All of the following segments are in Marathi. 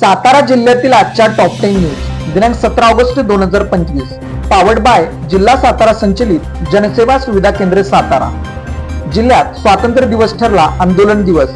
सातारा जिल्ह्यातील आजच्या टॉप टेन न्यूज दिनांक सतरा ऑगस्ट दोन हजार पंचवीस. पावड बाय जिल्हा सातारा संचलित जनसेवा सुविधा केंद्र सातारा. जिल्ह्यात स्वातंत्र्य दिवस ठरला आंदोलन दिवस.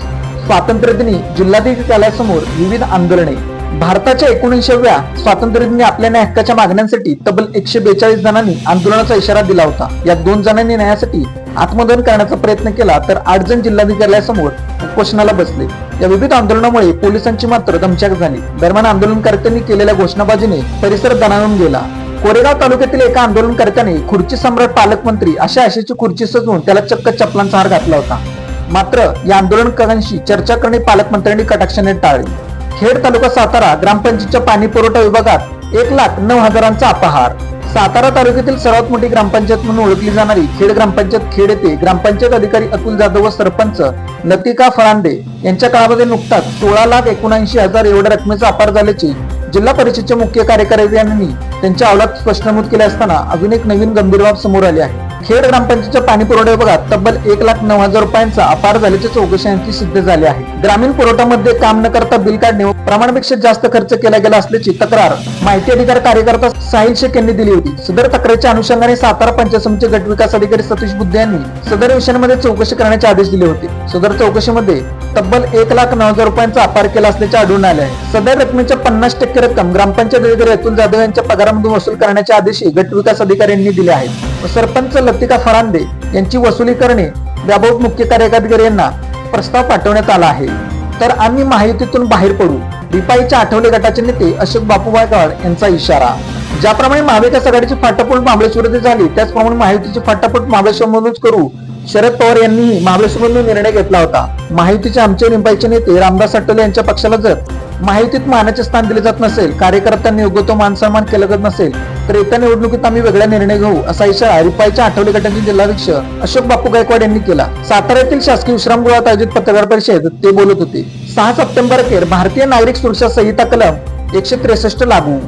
स्वातंत्र्य दिनी जिल्हाधिकाऱ्यासमोर विविध आंदोलने. भारताच्या एकोणीसशेव्या स्वातंत्र्यदिनी आपल्या न्याय हक्काच्या मागण्यांसाठी तब्बल एकशे बेचाळीस जणांनी आंदोलनाचा इशारा दिला होता. यात दोन जणांनी न्यायासाठी आत्मदहन करण्याचा प्रयत्न केला तर आठ जण जिल्हाधिकाऱ्यासमोर उपोषणाला बसले. या विविध आंदोलनामुळे पोलिसांची मात्र दमछाक झाली. दरम्यान आंदोलनकर्त्यांनी केलेल्या घोषणाबाजीने परिसर दणाणून गेला. कोरेगाव तालुक्यातील एका आंदोलनकर्त्याने खुर्ची सम्राट पालकमंत्री अशा आशेची खुर्ची सजवून त्याला चक्क चपलांचा हार घातला होता. मात्र या आंदोलनकरांशी चर्चा करणे पालकमंत्र्यांनी कटाक्षाने टाळली. खेड तालुका सातारा ग्रामपंचायतच्या पाणी पुरवठा विभागात एक लाख नऊ हजारांचा अपहार. सातारा तालुक्यातील सर्वात मोठी ग्रामपंचायत म्हणून ओळखली जाणारी खेड ग्रामपंचायत खेड येथे ग्रामपंचायत अधिकारी अतुल जाधव व सरपंच लतिका फळांदे यांच्या काळामध्ये नुकताच सोळा लाख एकोणऐंशी हजार एवढ्या रकमेचा अपार झाल्याचे जिल्हा परिषदच्या मुख्य कार्यकारी यांनी त्यांच्या अवलात स्पष्ट नमूद केले असताना अजून एक नवीन गंभीर बाब समोर आली आहे. खेड ग्रामपंचायतच्या पाणी पुरवठा विभागात तब्बल एक लाख नऊ हजार रुपयांचा अपार झाल्याच्या चौकशी सिद्ध झाली आहे. ग्रामीण पुरवठ्यामध्ये काम न करता बिल काढणे प्रमाणापेक्षा जास्त खर्च केला गेला असल्याची तक्रार माहिती अधिकार कार्यकर्ता साहिल शेख यांनी दिली होती. सदर तक्रारीच्या अनुषंगाने सातारा पंचायत समिती गट विकास अधिकारी सतीश बुद्धे यांनी सदर विषयांमध्ये चौकशी करण्याचे आदेश दिले होते. सदर चौकशीमध्ये तब्बल एक लाख नऊ हजार रुपयांचा अपार केला असल्याचे आढळून आले आहे. सदर रकमेच्या पन्नास टक्के रक्कम ग्रामपंचायत अधिकारी अतुल जाधव यांच्या पगारामधून वसूल करण्याचे आदेशही गट विकास अधिकाऱ्यांनी दिले आहेत. सरपंच लतिका फरांदे यांची वसुली करणे याबाबत मुख्य कार्यकारी यांना प्रस्ताव पाठवण्यात आला आहे. तर आम्ही महायुतीतून बाहेर पडू. रिपाईच्या आठवले गटाचे नेते अशोक बापू गायकवाड यांचा इशारा. ज्याप्रमाणे महाविकास आघाडीची फाटाफूट महाबळेश्वरमध्ये झाली त्याचप्रमाणे महायुतीची फाटाफूट महाबळेश्वरमधूनच करू. शरद पवार यांनीही महाबळेश्वरमधून निर्णय घेतला होता. महायुतीचे आमचे निंबाईचे नेते रामदास आठवले यांच्या पक्षाला जर माहितीत मानाचे स्थान दिले जात नसेल कार्यकर्त्यांनी योग्य तो मान सन्मान केला जात नसेल तर येत्या निवडणुकीत आम्ही वेगळा निर्णय घेऊ असा इशारा रिपाईच्या आठवले गटाचे जिल्हाध्यक्ष अशोक बापू गायकवाड यांनी केला. सातारा येथील शासकीय विश्रामगृहात आयोजित पत्रकार परिषदेत ते बोलत होते. सहा सप्टेंबर अखेर भारतीय नागरिक सुरक्षा संहिता कलम एकशे त्रेसष्ट लागू.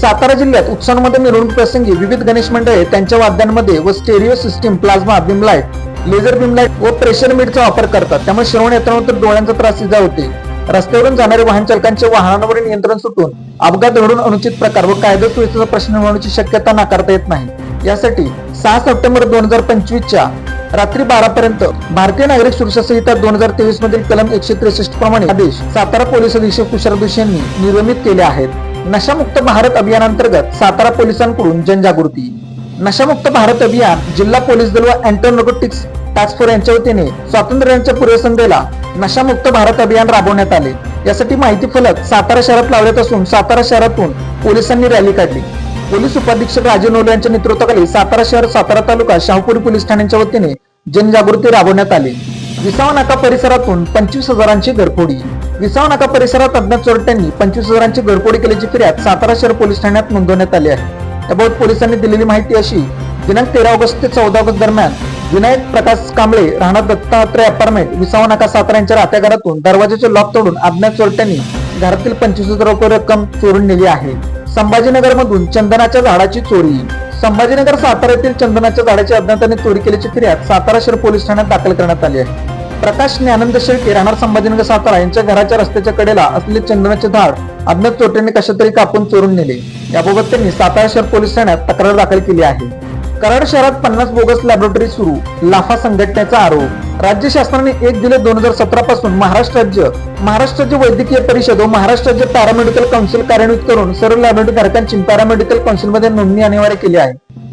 सातारा जिल्ह्यात उत्सवांमध्ये मिरवणूक प्रसंगी विविध गणेश मंडळे त्यांच्या वाद्यांमध्ये व stereo system plasma beam light laser beam light व प्रेशर मीटचा वापर करतात. त्यामुळे श्रवण येताना डोळ्यांचा त्रास इजा होते. रस्त्यावरून जाणारे वाहन चालकांचे वाहनांवर नियंत्रण सुटून अपघात घडून अनुचित प्रकार व कायदा सुव्यवस्थेचा प्रश्न होण्याची शक्यता नाकारता येत नाही. यासाठी सहा सप्टेंबर दोन हजार पंचवीसच्या रात्री बारा पर्यंत भारतीय नागरिक सुरक्षा संहिता दोन हजार तेवीस मधील कलम एकशे त्रेसष्ट प्रमाणे आदेश सातारा पोलीस अधीक्षक तुषार दोशी यांनी निर्मित केले आहेत. नशामुक्त भारत अभियानांतर्गत सातारा पोलिसांकडून जनजागृती. नशामुक्त भारत अभियान जिल्हा पोलीस दल व अँटी नार्कोटिक्स टास्क फोर्स यांच्या वतीने स्वातंत्र्याच्या पूर्वसंध्येला नशामुक्त भारत अभियान राबवण्यात आले. यासाठी माहिती फलक सातारा शहरात लावण्यात असून सातारा शहरातून पोलिसांनी रॅली काढली. पोलीस उपाधीक्षक राजीव नवले यांच्या नेतृत्वाखाली सातारा शहर सातारा तालुका शाहपुरी पोलीस ठाण्यांच्या वतीने जनजागृती राबवण्यात आली. विसावा नाका परिसरातून पंचवीस हजारांची घरफोडी. विसावा नाका परिसरात अज्ञात चोरट्यांनी पंचवीस हजारांची घरफोडी केल्याची फिर्याद सातारा शहर पोलीस ठाण्यात नोंदवण्यात आली आहे. याबाबत पोलिसांनी दिलेली माहिती अशी दिनांक तेरा ऑगस्ट ते चौदा ऑगस्ट दरम्यान विनायक प्रकाश कांबळे राहणार दत्तात्रय अपार्टमेंट विसावा नाका सातारा यांच्या राहत्या घरातून दरवाजाचे लॉक तोडून अज्ञात चोरट्यांनी घरातील पंचवीस हजार रुपये रक्कम चोरून नेली आहे. संभाजीनगर मधून चंदनाच्या झाडाची चोरी. संभाजीनगर सातारा येथील चंदनाच्या झाडाची अज्ञाताने चोरी केल्याची फिर्याद सातारा शहर पोलीस ठाण्यात दाखल करण्यात आली आहे. प्रकाश ज्ञानंद शेळके राहणार संभाजीनगर सातारा यांच्या घराच्या रस्त्याच्या कडेला असलेले चंदनाचे झाड अज्ञात चोरट्यांनी कशा तरी कापून चोरून नेले. याबाबत त्यांनी सातारा शहर पोलीस ठाण्यात तक्रार दाखल केली आहे. कराड शहरात पन्नास बोगस लॅबोरेटरी सुरू लाफा संघटनेचा आरोप. राज्य शासनाने एक जुलै दोन हजार सतरा पासून महाराष्ट्र राज्य महाराष्ट्र राज्य वैद्यकीय परिषद व महाराष्ट्र राज्य पॅरामेडिकल काउन्सिल कार्यान्वित करून सर्व लॅबोरेटरी धारकांची पॅरामेडिकल काउन्सिलमध्ये नोंदणी अनिवार्य केली आहे.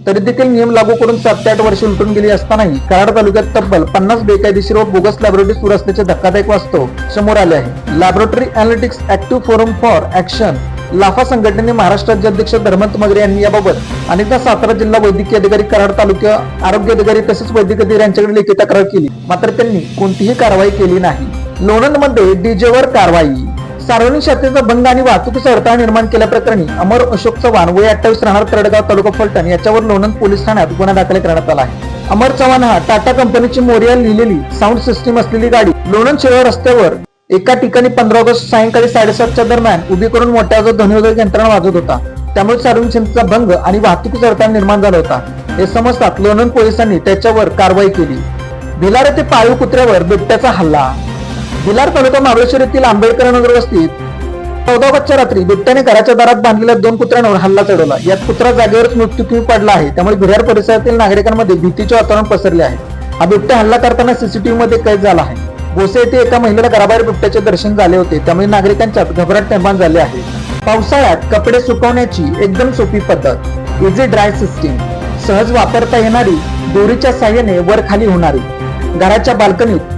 तरी देखील नियम लागू करून सात ते आठ वर्ष उलटून गेली असतानाही कराड तालुक्यात तब्बल पन्नास बेकायदेशीर व बोगस लॅबोरेटरी सुरू असल्याचे धक्कादायक वास्तव समोर आले आहे. Laboratory analytics active forum for action लाफा संघटनेने महाराष्ट्र राज्याध्यक्ष धर्मंत मगरे यांनी याबाबत अनेकदा सातारा जिल्हा वैद्यकीय अधिकारी कराड तालुका आरोग्य अधिकारी तसेच वैद्यकीय अधिकारी यांच्याकडे लेखी तक्रार केली. मात्र त्यांनी कोणतीही कारवाई केली नाही. लोणंदमध्ये डीजेवर कारवाई सार्वजनिक शाखेचा भंग आणि वाहतुकीचा अडथळा निर्माण केल्याप्रकरणी अमर अशोक चव्हाण वय अठ्ठावीस राहणार तडगाव तालुका फलटण याच्यावर लोणंद पोलीस ठाण्यात गुन्हा दाखल करण्यात आला आहे. अमर चव्हाण हा टाटा कंपनीची मोरिया लिहिलेली साऊंड सिस्टीम असलेली गाडी लोणंद शिवाय रस्त्यावर एका ठिकाणी पंधरा ऑगस्ट सायंकाळी साडेसातच्या दरम्यान उभी करून मोठ्या आवाजात यंत्रणा वाजवत होता. त्यामुळे सार्वजनिक क्षमतेचा भंग आणि वाहतुकीचा अडथळा निर्माण झाला होता. हे समजतात लोणंद पोलिसांनी त्याच्यावर कारवाई केली. भिलारे ते पाळीव कुत्र्यावर बिबट्याचा हल्ला. भिलार तालुका महाबळेश्वर येथील आंबेडकर नगर वस्तीत चौदा रात्री बिबट्याने घराच्या दारात बांधलेल्या दोन कुत्र्यांवर हल्ला चढवला. यात कुत्रा जागेवरच मृत्यूमुखी पडला आहे. त्यामुळे भिरार परिसरातील नागरिकांमध्ये भीतीचे वातावरण पसरले आहे. हा बिबट्या हल्ला करताना सीसीटीव्ही मध्ये कैद झाला आहे. गोसे येथे एका महिलेला घराबाहेर बिबट्याचे दर्शन झाले होते. त्यामुळे नागरिकांच्यात घबराट निर्माण झाली आहे. पावसाळ्यात कपडे सुकवण्याची एकदम सोपी पद्धत. इझी ड्राय सिस्टीम सहज वापरता येणारी दोरीच्या साह्याने वर खाली होणारी. घराच्या बाल्कनीत